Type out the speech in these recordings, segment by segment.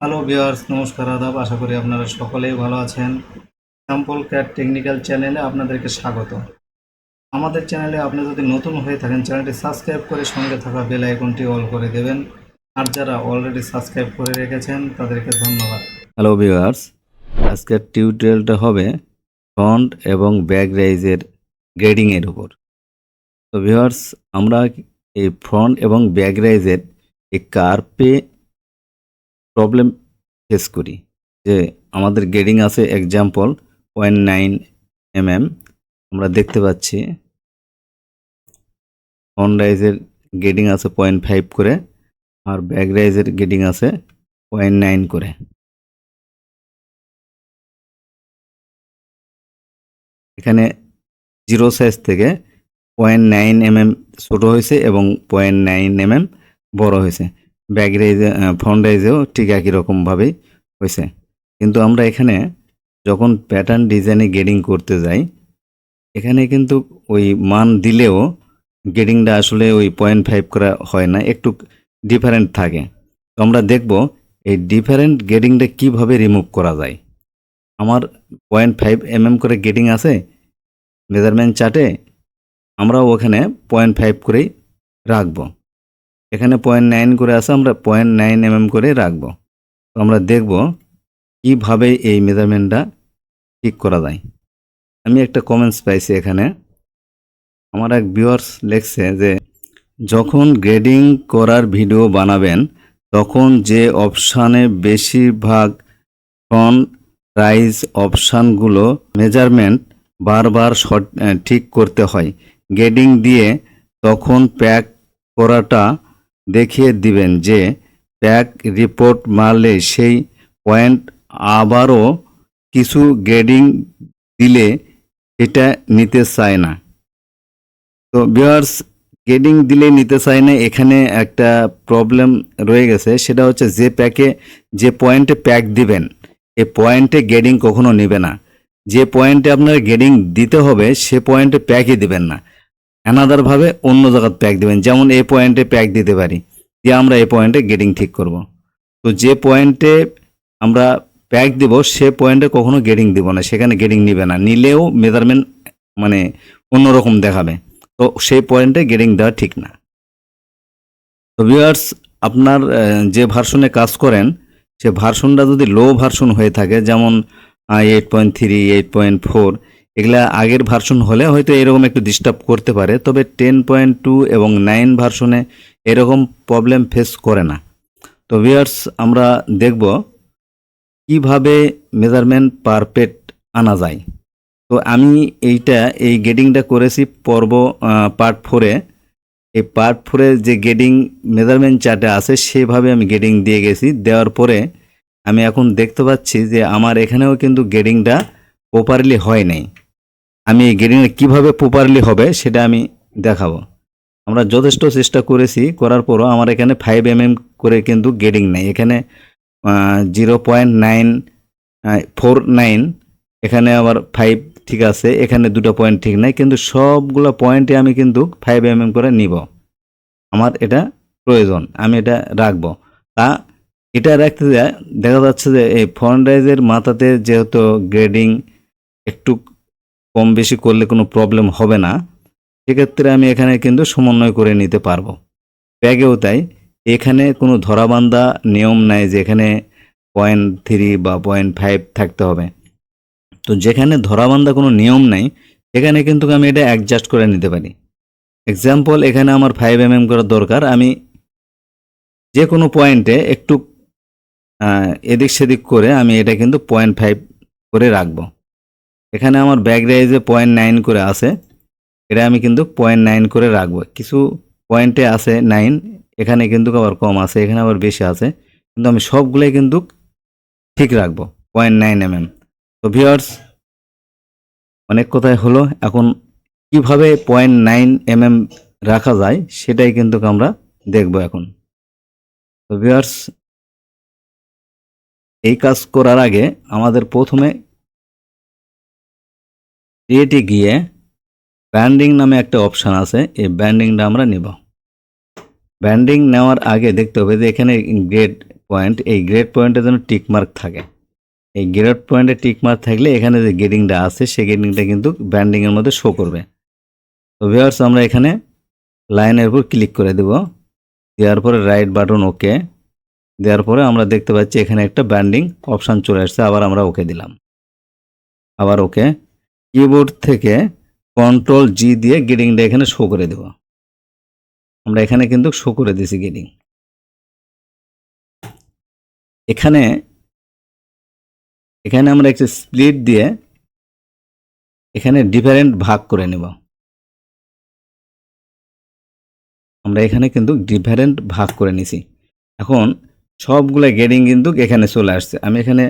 Hello viewers নমস্কার, আদাব। আশা করি আপনারা সকলেই ভালো আছেন। স্যাম্পল ক্যাট টেকনিক্যাল চ্যানেলে আপনাদেরকে স্বাগত। আমাদের চ্যানেলে আপনি যদি নতুন হয়ে থাকেন, চ্যানেলটি সাবস্ক্রাইব করে সঙ্গে থাকা বেল আইকনটি অল করে দেবেন। আর যারা অলরেডি সাবস্ক্রাইব করে রেখেছেন, তাদেরকে ধন্যবাদ। হ্যালো ভিউয়ার্স আজকের টিউটোরিয়ালটা হবে ফ্রন্ট এবং ব্যাক রাইজের গ্রেডিংয়ের উপর। তো ভিউয়ার্স আমরা এই ফ্রন্ট এবং ব্যাক রাইজের এই কার্পে প্রবলেম ফেস করি। যে আমাদের গ্রেডিং আছে এক্সাম্পল পয়েন্ট নাইন এমএম আমরা দেখতে পাচ্ছি ফ্রন্ট রাইজের গ্রেডিং আছে পয়েন্ট ফাইভ করে আর ব্যাক রাইজের গ্রেডিং আছে পয়েন্ট নাইন করে। এখানে জিরো সাইজ থেকে পয়েন্ট নাইন এমএম ছোটো হয়েছে এবং পয়েন্ট নাইন এমএম বড় হয়েছে। ব্যাক রাইজে ফ্রন্ট রাইজেও ঠিক একই রকমভাবেই হয়েছে। কিন্তু আমরা এখানে যখন প্যাটার্ন ডিজাইনে গেডিং করতে যাই, এখানে কিন্তু ওই মান দিলেও গেডিংটা আসলে ওই পয়েন্ট ফাইভ করা হয় না, একটু ডিফারেন্ট থাকে। তো আমরা দেখব এই ডিফারেন্ট গেডিংটা কীভাবে রিমুভ করা যায়। আমার পয়েন্ট ফাইভ এমএম করে গেটিং আছে মেজারমেন্ট চার্টে আমরা ওখানে পয়েন্ট ফাইভ করেই রাখব। এখানে পয়েন্ট নাইন করে আছে, আমরা পয়েন্ট নাইন এম এম করে রাখব। তো আমরা দেখব কীভাবে এই মেজারমেন্টটা ঠিক করা যায়। আমি একটা কমেন্টস পাইছি এখানে। আমার এক ভিউয়ার্স লেখছে যে, যখন গ্রেডিং করার ভিডিও বানাবেন, তখন যে অপশানে বেশিরভাগ ফ্রন্ট রাইজ অপশানগুলো মেজারমেন্ট বারবার ঠিক করতে হয়। গ্রেডিং দিয়ে তখন প্যাক করাটা দেখিয়ে দিবেন যে প্যাক রিপোর্ট মারলে সেই পয়েন্ট আবারও কিছু গ্রেডিং দিলে এটা নিতে চায় না। তো বিয়ার্স গ্রেডিং দিলে নিতে চায় না, এখানে একটা প্রবলেম রয়ে গেছে, সেটা হচ্ছে যে প্যাকে, যে পয়েন্টে প্যাক দিবেন এই পয়েন্টে গেডিং কখনো নেবে না। যে পয়েন্টে আপনার গেডিং দিতে হবে, সে পয়েন্টে প্যাকই দিবেন না। অ্যানাদারভাবে অন্য জায়গায় প্যাক দিবেন। যেমন এই পয়েন্টে প্যাক দিতে পারি। দিয়ে আমরা এই পয়েন্টে গেটিং ঠিক করব। তো যে পয়েন্টে আমরা প্যাক দিব, সে পয়েন্টে কখনো গেটিং দিব না। সেখানে গেটিং নিবে না। নিলেও মেজারমেন্ট মানে অন্যরকম দেখাবে। তো সেই পয়েন্টে গেটিং দেওয়া ঠিক না। তো ভিউয়ার্স আপনার যে ভার্সনে কাজ করেন, সে ভার্সনটা যদি লো ভার্সন হয়ে থাকে, যেমন eight point three eight point four এগুলা আগের ভার্সন হলে হয়তো এরকম একটু ডিস্টার্ব করতে পারে, তবে টেন পয়েন্ট টু এবং নাইন ভার্সনে এরকম প্রবলেম ফেস করে না। তো ভিউয়ার্স আমরা দেখব কীভাবে মেজারমেন্ট পারফেক্ট আনা যায়। তো আমি এইটা, এই গেডিংটা করেছি পর্ব পার্ট ফোরে এই পার্ট ফোরে যে গেডিং মেজারমেন্ট চার্টে আছে, সেভাবে আমি গেডিং দিয়ে গেছি। দেওয়ার পরে আমি এখন দেখতে পাচ্ছি যে আমার এখানেও কিন্তু গেডিংটা প্রপারলি হয় নাই। আমি এই গেডিংটা কীভাবে প্রপারলি হবে সেটা আমি দেখাবো। আমরা যথেষ্ট চেষ্টা করেছি, করার পরও আমার এখানে ফাইভ এম এম করে কিন্তু গেডিং নেই। এখানে zero point nine four nine এখানে আবার ফাইভ ঠিক আছে, এখানে দুটো পয়েন্ট ঠিক নাই, কিন্তু সবগুলো পয়েন্টে আমি কিন্তু ফাইভ এম এম করে নিব। আমার এটা প্রয়োজন, আমি এটা রাখব। তা এটা রাখতে দেখা যাচ্ছে যে এই ফ্রন্ট রাইজের মাথাতে যেহেতু গ্রেডিং একটু কম বেশি করলে কোনো প্রবলেম হবে না। সেক্ষেত্রে আমি এখানে কিন্তু সমন্বয় করে নিতে পারব। ব্যাগেও তাই। এখানে কোনো ধরাবান্ধা নিয়ম নাই যে এখানে পয়েন্ট থ্রি বা পয়েন্ট ফাইভ থাকতে হবে। তো যেখানে ধরাবান্ধা কোনো নিয়ম নাই, সেখানে কিন্তু আমি এটা অ্যাডজাস্ট করে নিতে পারি। এক্সাম্পল এখানে আমার ফাইভ এম এম করার দরকার। আমি যে কোনো পয়েন্টে একটু এদিক সেদিক করে আমি এটা কিন্তু পয়েন্ট ফাইভ করে রাখব। এখানে আমার ব্যাগ রাইজে পয়েন্ট নাইন করে আছে। এটা আমি কিন্তু পয়েন্ট নাইন করে রাখব। কিছু পয়েন্টে আছে নাইন এখানে কিন্তু আবার কম আছে, এখানে আবার বেশি আছে। কিন্তু আমি সবগুলোই কিন্তু ঠিক রাখব পয়েন্ট নাইন এম এম তো ভিওয়ার্স অনেক কথাই হলো। এখন কীভাবে পয়েন্ট নাইন এম এম রাখা যায়, সেটাই কিন্তু আমরা দেখব এখন। তো ভিওয়ার্স এই কাজ করার আগে আমাদের প্রথমে ক্রিয়েটে গিয়ে ব্যান্ডিং নামে একটা অপশান আছে, এই ব্যান্ডিংটা আমরা নেব। ব্যান্ডিং নেওয়ার আগে দেখতে হবে যে এখানে গ্রেড পয়েন্ট এই গ্রেড পয়েন্টে যেন টিকমার্ক থাকে। এই গ্রেড পয়েন্টে টিকমার্ক থাকলে এখানে যে গেডিংটা আছে সেই গেডিংটা কিন্তু ব্যান্ডিংয়ের মধ্যে শো করবে। তো ভিউয়ার্স আমরা এখানে লাইনের উপর ক্লিক করে দেব। দেওয়ার পরে রাইট বাটন ওকে দেওয়ার পরে আমরা দেখতে পাচ্ছি এখানে একটা ব্যান্ডিং অপশান চলে আসছে, আবার আমরা ওকে দিলাম। আবার ওকে কিবোর্ড থেকে কন্ট্রোল জি দিয়ে গেডিংটা এখানে শো করে দেব। আমরা এখানে কিন্তু শো করে দিয়েছি গেডিং এখানে এখানে আমরা একটু স্প্লিট দিয়ে এখানে ডিফারেন্ট ভাগ করে নেব। আমরা এখানে কিন্তু ডিফারেন্ট ভাগ করে নিছি এখন সবগুলো গেডিং কিন্তু এখানে চলে আসছে। আমি এখানে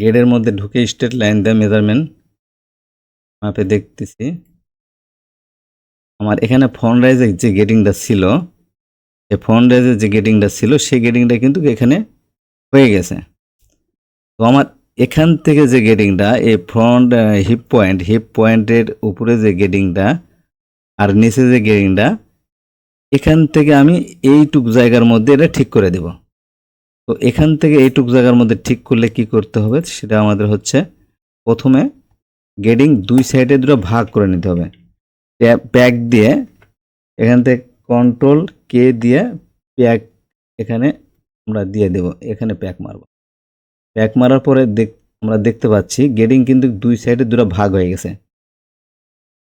গেডের মধ্যে ঢুকে স্ট্রেট লাইন দিয়ে মেজারমেন্ট মাপে দেখতেছি। আমার এখানে ফোন রাইজের যে গেটিংটা ছিল, এই ফোন রাইজের যে গেটিংটা ছিল, সেই গেটিংটা কিন্তু এখানে হয়ে গেছে। তো আমার এখান থেকে যে গেটিংটা এই ফ্রন্ট হিপ পয়েন্ট হিপ পয়েন্টের উপরে যে গেটিংটা আর নিচে যে গেটিংটা এখান থেকে আমি এইটুক জায়গার মধ্যে এটা ঠিক করে দেব। তো এখান থেকে এইটুক জায়গার মধ্যে ঠিক করলে কি করতে হবে? সেটা আমাদের হচ্ছে প্রথমে গেডিং দুই সাইডে দুটো ভাগ করে নিতে হবে। প্যাক দিয়ে এখান থেকে কন্ট্রোল কে দিয়ে প্যাক এখানে আমরা দিয়ে দেব। এখানে প্যাক মারব। প্যাক মারার পরে দেখ আমরা দেখতে পাচ্ছি গেডিং কিন্তু দুই সাইডে দুটো ভাগ হয়ে গেছে।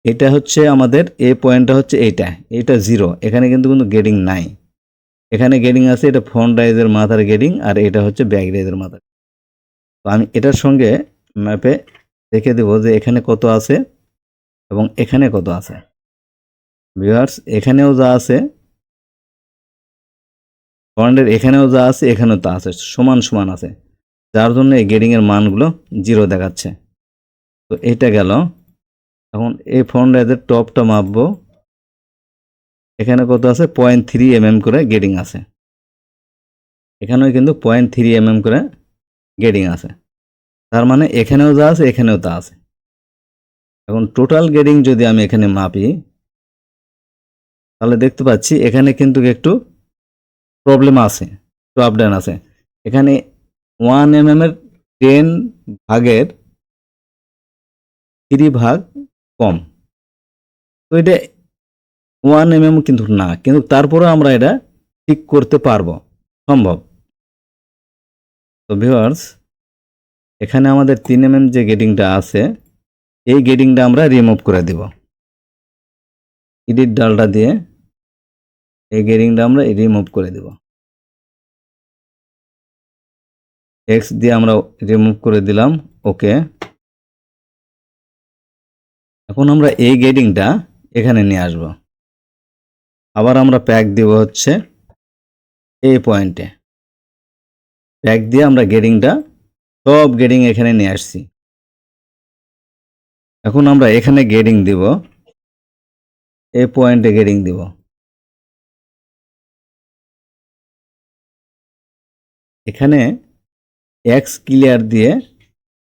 এটা হচ্ছে আমাদের, এ পয়েন্টটা হচ্ছে এইটা এইটা জিরো এখানে কিন্তু কোনো গেডিং নাই। এখানে গেডিং আছে, এটা ফ্রন্ট রাইজের মাথার গেডিং আর এটা হচ্ছে ব্যাক রাইজের মাথার তো আমি এটার সঙ্গে ম্যাপে দেখে দেব যে এখানে কত আছে এবং এখানে কত আছে। ভিউয়ার্স এখানেও যা আছে ফ্রন্টের এখানেও যা আছে, এখানেও তা আছে, সমান সমান আছে। যার জন্য এই গেডিংয়ের মানগুলো জিরো দেখাচ্ছে। তো এটা গেল। এখন এই ফ্রন্ট রাইজের টপটা মাপবো। এখানে কত আছে? পয়েন্ট থ্রি এম করে গেডিং আছে। এখানেও কিন্তু পয়েন্ট থ্রি এম করে গেডিং আছে। তার মানে এখানেও যা আছে, এখানেও তা আছে। এখন টোটাল গেডিং যদি আমি এখানে মাপি, তাহলে দেখতে পাচ্ছি এখানে কিন্তু একটু প্রবলেম আছে, একটু আপ ডাউন আছে। এখানে ওয়ান এম এর টেন ভাগের থ্রি ভাগ কম। তো এটা ওয়ান এম এম কিন্তু না, কিন্তু তারপরে আমরা এটা ঠিক করতে পারব। সম্ভব। তো ভিউয়ার্স এখানে আমাদের তিন এম এম যে গেটিংটা আছে, এই গেটিংটা আমরা রিমুভ করে দেব। এডিট ডালটা দিয়ে এই গেটিংটা আমরা রিমুভ করে দেব। এক্স দিয়ে আমরা রিমুভ করে দিলাম ওকে এখন আমরা এই গেটিংটা এখানে নিয়ে আসব। আবার আমরা প্যাক দিব হচ্ছে এই পয়েন্টে প্যাক দিয়ে আমরা গেটিংটা সব গেটিং এখানে নিয়ে আসছি। এখন আমরা এখানে গেটিং দিব। এই পয়েন্টে গেটিং দিব। এখানে এক্স ক্লিয়ার দিয়ে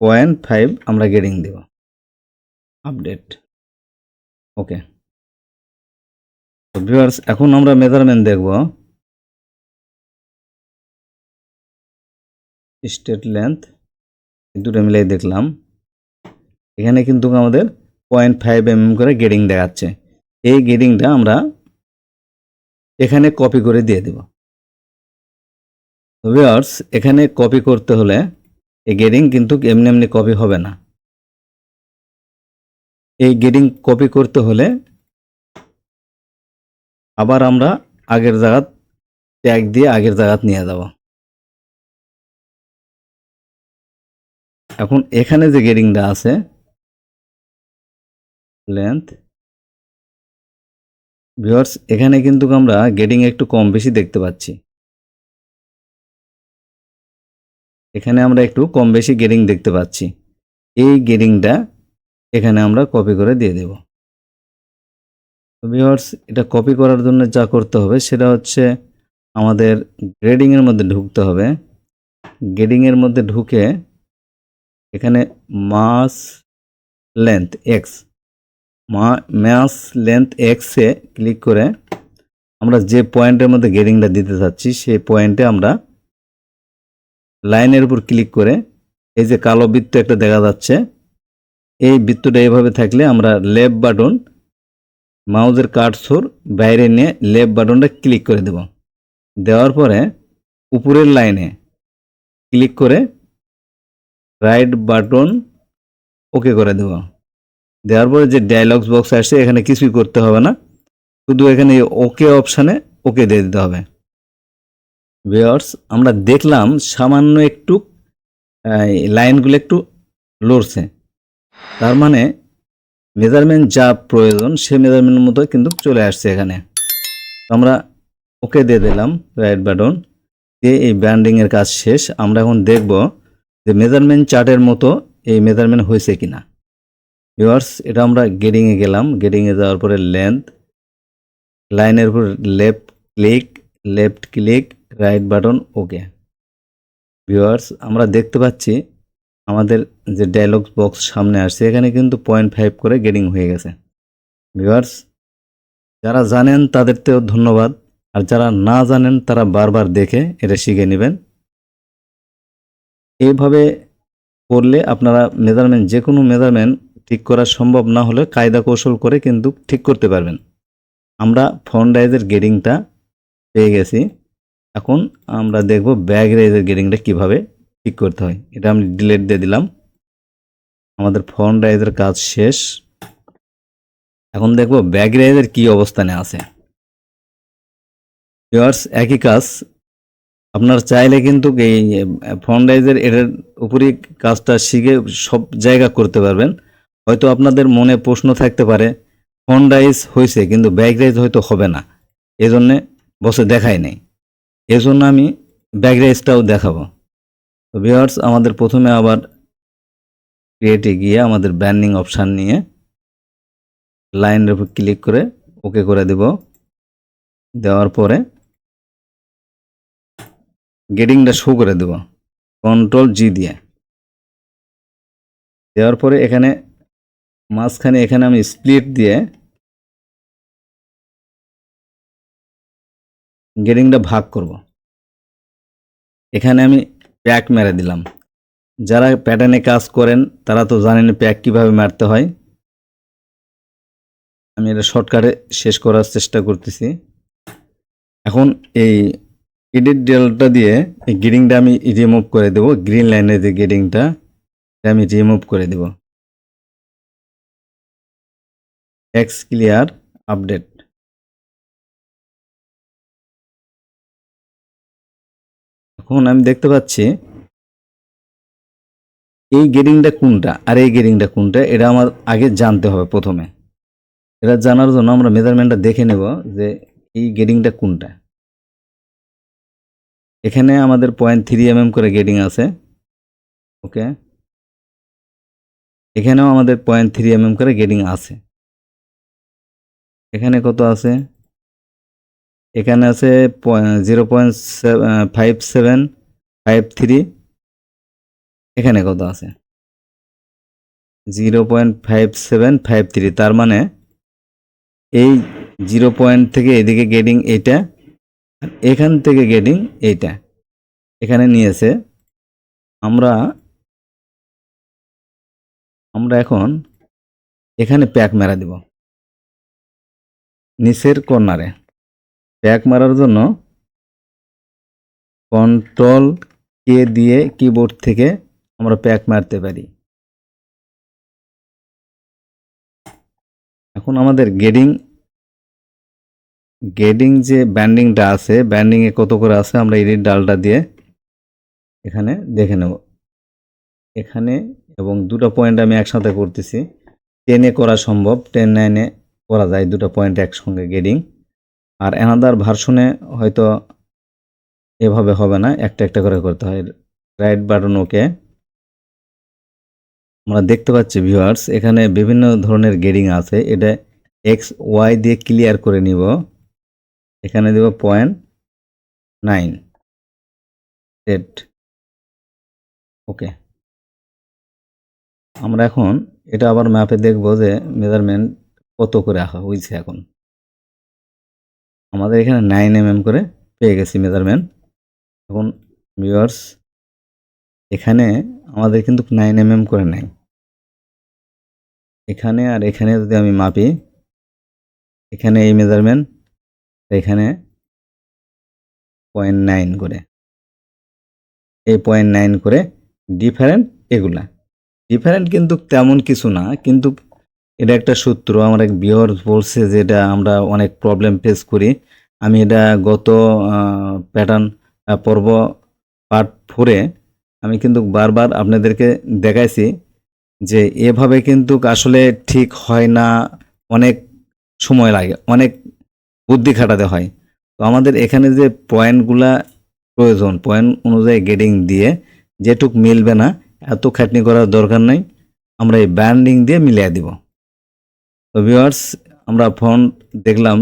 পয়েন্ট ফাইভ আমরা গেটিং দেব। আপডেট ওকে ভিউয়ার্স এখন আমরা মেজারমেন্ট দেখব। স্টেট লেন্থ দুটো মিলাই দেখলাম। এখানে কিন্তু আমাদের পয়েন্ট ফাইভ এম করে গেডিং দেখাচ্ছে। এই গেডিংটা আমরা এখানে কপি করে দিয়ে দেব। ভিউয়ার্স এখানে কপি করতে হলে এই গেডিং কিন্তু এমনি এমনি কপি হবে না। এই গেডিং কপি করতে হলে আবার আমরা আগের জায়গাত ট্যাগ দিয়ে আগের জায়গাত নিয়ে যাব। এখন এখানে যে গেডিংটা আছে লেন্থ ভিউয়ার্স এখানে কিন্তু আমরা গেডিং একটু কম বেশি দেখতে পাচ্ছি। এখানে আমরা একটু কম বেশি গেডিং দেখতে পাচ্ছি। এই গেডিংটা এখানে আমরা কপি করে দিয়ে দেব। ভিউয়ার্স এটা কপি করার জন্য যা করতে হবে, সেটা হচ্ছে আমাদের গ্রেডিংয়ের মধ্যে ঢুকতে হবে। গ্রেডিংয়ের মধ্যে ঢুকে এখানে মাস লেন্থ এক্স মা ম্যাস লেন্থ এক্সে ক্লিক করে আমরা যে পয়েন্টের মধ্যে গেডিংটা দিতে চাচ্ছি, সেই পয়েন্টে আমরা লাইনের উপর ক্লিক করে এই যে কালো বৃত্ত একটা দেখা যাচ্ছে, এই বৃত্তটা এভাবে থাকলে আমরা লেফট বাটন মাউজের কার্সর বাইরে নিয়ে লেফট বাটনটা ক্লিক করে দেব। দেওয়ার পরে উপরের লাইনে ক্লিক করে রাইট বাটন ওকে করে দেব। দেওয়ার পরে যে ডায়লগস বক্স আসছে, এখানে কিছুই করতে হবে না। শুধু এখানে ওকে অপশানে ওকে দিয়ে দিতে হবে। ভিওর্স আমরা দেখলাম সামান্য একটু লাইনগুলো একটু লড়ছে। তার মানে মেজারমেন্ট যা প্রয়োজন, সে মেজারমেন্টের মতো কিন্তু চলে আসছে এখানে। আমরা ওকে দিয়ে দিলাম রাইট বাটন দিয়ে এই ব্যান্ডিংয়ের কাজ শেষ। আমরা এখন দেখব যে মেজারমেন্ট চার্টের মতো এই মেজারমেন্ট হয়েছে কি না ভিওয়ার্স এটা আমরা গেডিংয়ে গেলাম। গেডিংয়ে যাওয়ার পরে লেন্থ লাইনের উপর left click left click right button okay viewers আমরা দেখতে পাচ্ছি আমাদের যে ডায়লগ বক্স সামনে আসছে, এখানে কিন্তু পয়েন্ট ফাইভ করে গেডিং হয়ে গেছে। ভিউয়ার্স যারা জানেন তাদেরতেও ধন্যবাদ, আর যারা না জানেন তারা বারবার দেখে এটা শিখে নেবেন। এইভাবে করলে আপনারা মেজারমেন্ট যে কোনো মেজারমেন্ট ঠিক করা সম্ভব না হলে কায়দা কৌশল করে কিন্তু ঠিক করতে পারবেন। আমরা ফ্রন্ট রাইজের গেডিংটা পেয়ে গেছি। এখন আমরা দেখব ব্যাক রাইজের গেডিংটা কীভাবে ঠিক করতে হয়। এটা আমি ডিলেট দিয়ে দিলাম। আমাদের ফ্রন্ট রাইজের কাজ শেষ। এখন দেখব ব্যাক রাইজের কি অবস্থানে আছে। ভিউয়ার্স, একই কাজ। আপনার চাইলে কিন্তু এই ফ্রন্ট রাইজের এটার উপরই কাজটা শিখে সব জায়গা করতে পারবেন। হয়তো আপনাদের মনে প্রশ্ন থাকতে পারে ফ্রন্ট রাইজ হয়েছে কিন্তু ব্যাক রাইজ হয়তো হবে না। এজন্যে বসে দেখাই নেই। এজন্য আমি ব্যাক রাইজটাও দেখাবো। তো ভিউয়ার্স আমাদের প্রথমে আবার ক্রিয়েটে গিয়ে আমাদের ব্যান্ডিং অপশান নিয়ে লাইনের উপর ক্লিক করে ওকে করে দেব। দেওয়ার পরে গেটিংটা শো করে দেব। কন্ট্রোল জি দিয়ে। দেওয়ার পরে এখানে মাঝখানে এখানে আমি স্প্লিট দিয়ে গেটিংটা ভাগ করব। এখানে আমি প্যাক মেরে দিলাম। যারা প্যাটার্নে কাজ করেন, তারা তো জানেন প্যাক কীভাবে মারতে হয়। আমি এটা শর্টকাটে শেষ করার চেষ্টা করতেছি। এখন এই এডিট ডেলটা দিয়ে এই গ্রিডিংটা আমি রিমুভ করে দেব। গ্রিন লাইনের যে গেডিংটা আমি রিমুভ করে দেব। এক্স ক্লিয়ার আপডেট এখন আমি দেখতে পাচ্ছি, এই গেডিংটা কোনটা? আর এই গেডিংটা কোনটা? এটা আমার আগে জানতে হবে প্রথমে। এটা জানার জন্য আমরা মেজারমেন্টটা দেখে নেব যে এই গেডিংটা কোনটা। এখানে আমাদের পয়েন্ট থ্রি এম করে গেডিং আছে। ওকে এখানেও আমাদের পয়েন্ট থ্রি এম করে গেডিং আছে। এখানে কত আছে? এখানে আছে zero point five seven, five three. এখানে কত আছে? Zero point five seven, five three. তার মানে এই জিরো পয়েন্ট থেকে এদিকে গেডিং এইটা, এখান থেকে গেডিং এইটা। এখানে নিয়েছে, আমরা আমরা এখন এখানে প্যাক মেরা দিব, নিচের কর্নারে। প্যাক মারার জন্য কন্ট্রোল কে দিয়ে কিবোর্ড থেকে আমরা প্যাক মারতে পারি। এখন আমাদের গেডিং গেডিং যে ব্যান্ডিংটা আছে ব্যান্ডিংয়ে কত করে আছে, আমরা এডিট ডালটা দিয়ে এখানে দেখে নেব। এখানে এবং দুটো পয়েন্ট আমি একসাথে করতেছি। টেনে করা সম্ভব টেন নাইনে করা যায়, দুটো পয়েন্ট একসঙ্গে গেডিং আর অ্যানাদার ভার্সনে হয়তো এভাবে হবে না, একটা একটা করে করতে হয়। রাইট বাটন ওকে আমরা দেখতে পাচ্ছি ভিউয়ার্স এখানে বিভিন্ন ধরনের গেডিং আছে। এটা এক্স ওয়াই দিয়ে ক্লিয়ার করে নিব। এখানে দেব পয়েন্ট নাইন সেট ওকে আমরা এখন এটা আবার ম্যাপে দেখব যে মেজারমেন্ট কত করে হয়েছে এখন। আমাদের এখানে নাইন এম করে পেয়ে গেছি মেজারমেন্ট এখন ভিউয়ার্স এখানে আমাদের কিন্তু নাইন এম করে নাই। এখানে আর এখানে যদি আমি মাপি, এখানে এই মেজারমেন্ট এখানে পয়েন্ট নাইন করে। এই পয়েন্ট নাইন করে ডিফারেন্ট এগুলা। ডিফারেন্ট কিন্তু তেমন কিছু না, কিন্তু এটা একটা সূত্র, আমার এক বিহর বলছে যে এটা আমরা অনেক প্রবলেম ফেস করি। আমি এটা গত প্যাটার্ন পর্ব পার্ট ফোরে আমি কিন্তু বারবার আপনাদেরকে দেখাইছি যে এভাবে কিন্তু আসলে ঠিক হয় না, অনেক সময় লাগে, অনেক বুদ্ধি খাটাতে হয়। তো আমাদের এখানে যে পয়েন্টগুলা প্রয়োজন পয়েন্ট অনুযায়ী গেডিং দিয়ে যেটুক মিলবে না, এত খাটনি করার দরকার নাই, আমরা এই ব্যান্ডিং দিয়ে মিলিয়ে দিব। তো আমরা ফন্ট দেখলাম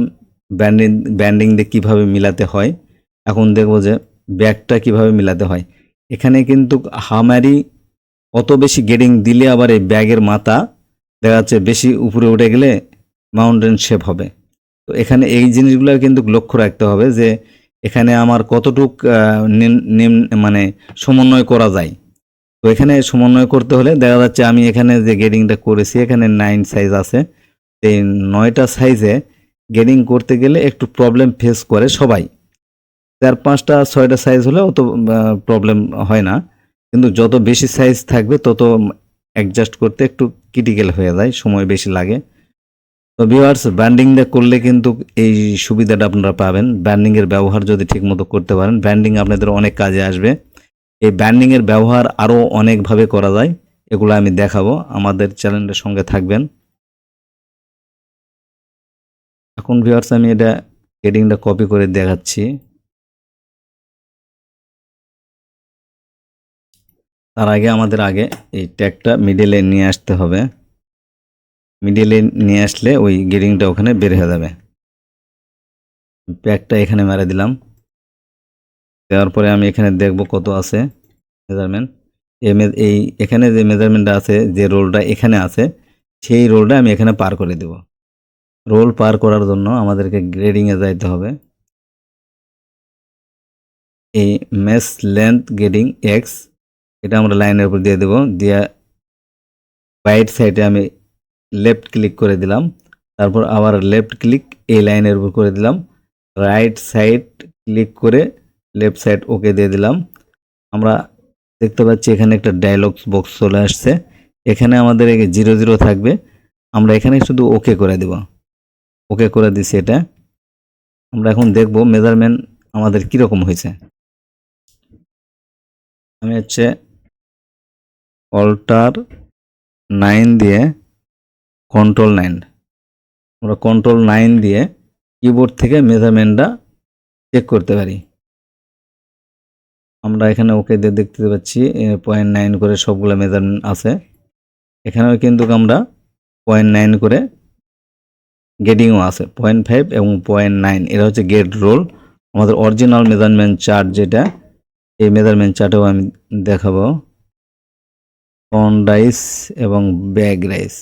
ব্যান্ডিং ব্যান্ডিং দিয়ে কীভাবে মিলাতে হয়। এখন দেখব যে ব্যাগটা কীভাবে মিলাতে হয়। এখানে কিন্তু হামারি অত বেশি গেডিং দিলে আবার এই ব্যাগের মাথা দেখা যাচ্ছে বেশি উপরে উঠে গেলে মাউন্টেন শেপ হবে। তো এখানে এই জিনিসগুলো কিন্তু লক্ষ্য রাখতে হবে যে এখানে আমার কতটুক নিম- মানে সমন্বয় করা যায়। তো এখানে সমন্বয় করতে হলে দেখা যাচ্ছে আমি এখানে যে গেডিংটা করেছি, এখানে নাইন সাইজ আছে। এই নয়টা সাইজে গেডিং করতে গেলে একটু প্রবলেম ফেস করে সবাই। চার, পাঁচটা, ছয়টা সাইজ হলে অত প্রবলেম হয় না। কিন্তু যত বেশি সাইজ থাকবে, তত অ্যাডজাস্ট করতে একটু ক্রিটিক্যাল হয়ে যায়, সময় বেশি লাগে। তো ভিউয়ার্স ব্যান্ডিংটা করলে কিন্তু এই সুবিধাটা আপনারা পাবেন। ব্যান্ডিংয়ের ব্যবহার যদি ঠিকমতো করতে পারেন ব্যান্ডিং আপনাদের অনেক কাজে আসবে। এই ব্যান্ডিংয়ের ব্যবহার আরও অনেকভাবে করা যায়, এগুলো আমি দেখাবো। আমাদের চ্যানেলের সঙ্গে থাকবেন। এখন ভিউয়ার্স আমি এটা হেডিংটা কপি করে দেখাচ্ছি। তার আগে আমাদের আগে এই ট্যাগটা মিডলে নিয়ে আসতে হবে। মিডিলে নিয়ে আসলে ওই গেডিংটা ওখানে বের হয়ে যাবে। প্যাকটা এখানে মেরে দিলাম। দেওয়ার পরে আমি এখানে দেখব কত আছে মেজারমেন্ট এই এখানে যে মেজারমেন্টটা আছে, যে রোলটা এখানে আছে, সেই রোলটা আমি এখানে পার করে দেব। রোল পার করার জন্য আমাদেরকে গ্রেডিংয়ে যাইতে হবে। এই মেস লেন্থ গ্রেডিং এক্স এটা আমরা লাইনের উপর দিয়ে দেবো। দিয়ে রাইট সাইডে আমি লেফট ক্লিক করে দিলাম। তারপর আবার লেফট ক্লিক এই লাইনের উপর করে দিলাম। রাইট সাইড ক্লিক করে লেফট সাইড ওকে দিয়ে দিলাম। আমরা দেখতে পাচ্ছি এখানে একটা ডায়লগ বক্স চলে আসছে। এখানে আমাদের জিরো জিরো থাকবে। আমরা এখানে শুধু ওকে করে দেব। ওকে করে দিছি এটা। আমরা এখন দেখব মেজারমেন্ট আমাদের কীরকম হয়েছে। আমি হচ্ছে অল্টার নাইন দিয়ে কন্ট্রোল নাইন। আমরা কন্ট্রোল নাইন দিয়ে কিবোর্ড থেকে মেজারমেন্টটা চেক করতে পারি। আমরা এখানে ওকে দিয়ে দেখতে পাচ্ছি পয়েন্ট নাইন করে সবগুলো মেজারমেন্ট আছে। এখানেও কিন্তু আমরা পয়েন্ট নাইন করে গেটিংও আছে পয়েন্ট ফাইভ এবং পয়েন্ট নাইন এটা হচ্ছে গেট রোল আমাদের অরিজিনাল মেজারমেন্ট চার্ট যেটা, এই মেজারমেন্ট চার্টেও আমি দেখাবো। ফন রাইস এবং ব্যাগ রাইস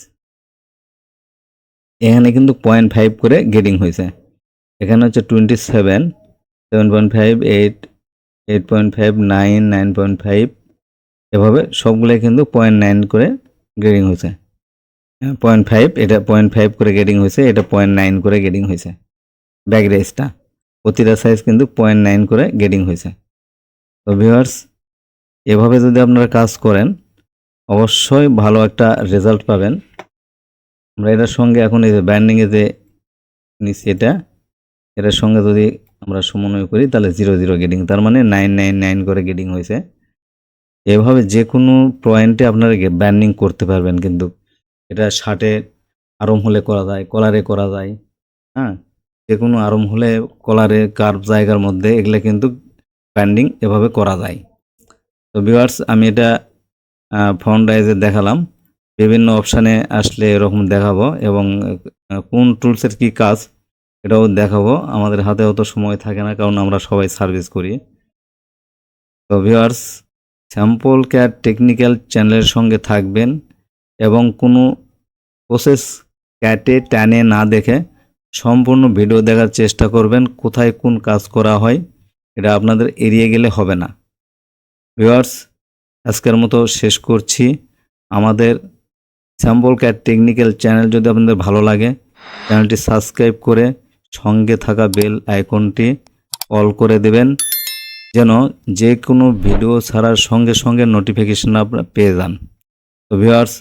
এখানে কিন্তু পয়েন্ট ফাইভ করে গেটিং হয়েছে। এখানে হচ্ছে twenty seven seven point five eight eight point five nine nine point five এভাবে সবগুলোই কিন্তু পয়েন্ট নাইন করে গ্রেডিং হয়েছে। পয়েন্ট ফাইভ এটা পয়েন্ট ফাইভ করে গেটিং হয়েছে, এটা পয়েন্ট নাইন করে গেটিং হয়েছে। ব্যাগ রাইসটা প্রতিটা সাইজ কিন্তু পয়েন্ট নাইন করে গেটিং হয়েছে। তো ভিউয়ার্স এভাবে যদি আপনারা কাজ করেন, অবশ্যই ভালো একটা রেজাল্ট পাবেন। আমরা এটার সঙ্গে এখন এই যে ব্যান্ডিংয়ে যে নিচ্ছি এটা, এটার সঙ্গে যদি আমরা সমন্বয় করি, তাহলে জিরো জিরো গেটিং তার মানে নাইন নাইন নাইন করে গেটিং হয়েছে। এভাবে যে কোনো পয়েন্টে আপনারা ব্যান্ডিং করতে পারবেন কিন্তু। এটা শার্টে আরম হলে করা যায় কলারে করা যায় হ্যাঁ? যে কোনো আরম হলে কলারে কার্ভ জায়গার মধ্যে এগুলো কিন্তু ব্যান্ডিং এভাবে করা যায়। তো ভিউয়ার্স আমি এটা ফ্রন্ট দেখালাম। বিভিন্ন অপশানে আসলে এরকম দেখাবো এবং কোন টুলসের কি কাজ এটাও দেখাবো। আমাদের হাতে অত সময় থাকে না, কারণ আমরা সবাই সার্ভিস করি। তো ভিউয়ার্স স্যাম্পল কেয়ার টেকনিক্যাল চ্যানেলের সঙ্গে থাকবেন। এবং কোনো প্রসেস ক্যাটে টানে না দেখে সম্পূর্ণ ভিডিও দেখার চেষ্টা করবেন, কোথায় কোন কাজ করা হয়, এটা আপনাদের এড়িয়ে গেলে হবে না। ভিউয়ার্স আজকের মতো শেষ করছি। আমাদের স্যাম্পল ক্যাট টেকনিক্যাল চ্যানেল যদি আপনাদের ভালো লাগে চ্যানেলটি সাবস্ক্রাইব করে সঙ্গে থাকা বেল আইকনটি অল করে দেবেন, যেন যে কোনো ভিডিও ছাড়ার সঙ্গে সঙ্গে নোটিফিকেশন আপনারা পেয়ে যান। তো ভিউয়ার্স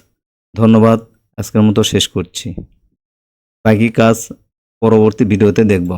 ধন্যবাদ আজকের মতো শেষ করছি। বাকি কাজ পরবর্তী ভিডিওতে দেখব।